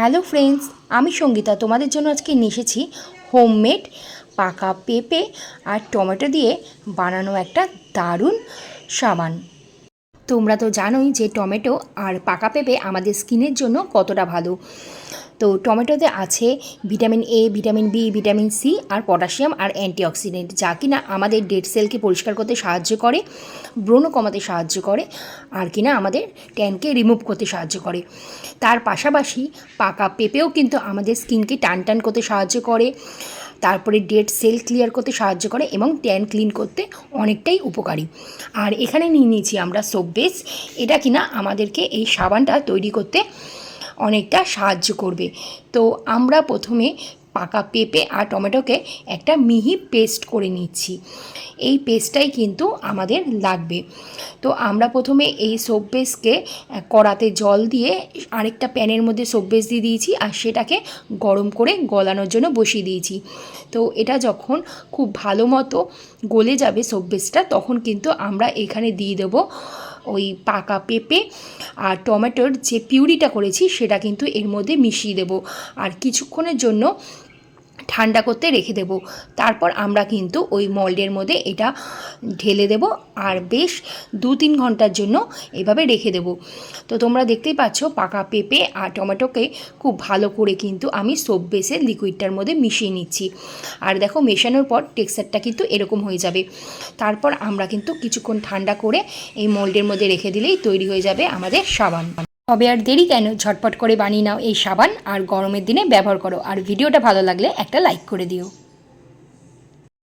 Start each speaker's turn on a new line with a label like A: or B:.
A: Hello friends, আমি সঙ্গীতা। তোমাদের জন্য আজকে নিয়ে এসেছি হোমমেড, পাকা পেঁপে আর টমেটো দিয়ে বানানো একটা দারুণ সাবান। তোমরা তো জানোই যে টমেটো আর পাকা পেঁপে আমাদের স্কিনের জন্য কতটা ভালো। তো টমেটোতে আছে vitamin A vitamin B vitamin C R potassium আর অ্যান্টিঅক্সিডেন্ট, যা কিনা আমাদের ডেড সেলকে পরিষ্কার করতে সাহায্য করে ব্রণ কমাতে সাহায্য করে আর কিনা আমাদের ট্যানকে রিমুভ করতে সাহায্য করে। তার পাশাপাশি পাকা পেঁপেও কিন্তু আমাদের স্কিনকে টান টান করতে সাহায্য করে, তারপরে ডেড সেল ক্লিয়ার করতে সাহায্য করে এবং ট্যান ক্লিন করতে অনেকটাই উপকারী। আর এখানে নিয়ে নিয়েছি আমরা সোপ বেস, এটা কিনা আমাদেরকে এই সাবানটা তৈরি করতে অনেকটা সাহায্য করবে। তো আমরা প্রথমে পাকা পেঁপে আর টমেটোকে একটা মিহি পেস্ট করে নিচ্ছি। এই পেস্টটাই কিন্তু আমাদের লাগবে। তো আমরা প্রথমে এই সোপ বেসকে কড়াতে জল দিয়ে আরেকটা প্যানের মধ্যে সোপ বেস দিয়ে দিয়েছি আর সেটাকে গরম করে গলানোর জন্য বসিয়ে দিয়েছি। তো এটা যখন খুব ভালো মতো গলে যাবে সোপ বেসটা তখন কিন্তু আমরা এখানে দিয়ে দেবো ওই পাকা পেঁপে আর টমেটোর যে পিউরিটা করেছি, সেটা কিন্তু এর মধ্যে মিশিয়ে দেব। আর কিছুক্ষণের জন্য ঠান্ডা করতে রেখে দেব। তারপর আমরা কিন্তু ওই মল্ডের মধ্যে এটা ঢেলে দেব আর বেশ দু তিন ঘণ্টার জন্য এভাবে রেখে দেব। তো তোমরা দেখতেই পাচ্ছ পাকা পেঁপে আর টমেটোকে খুব ভালো করে কিন্তু আমি সোপ বেসে লিকুইডটার মধ্যে মিশিয়ে নিচ্ছি। আর দেখো মেশানোর পর টেক্সচারটা কিন্তু এরকম হয়ে যাবে। তারপর আমরা কিন্তু কিছুক্ষণ ঠান্ডা করে এই মোল্ডের মধ্যে রেখে দিলেই তৈরি হয়ে যাবে আমাদের সাবান। তবে আর দেরি কেন? ঝটপট করে বানিয়ে নাও এই সাবান আর গরমের দিনে ব্যবহার করো। আর ভিডিওটা ভালো লাগলে একটা লাইক করে দিও।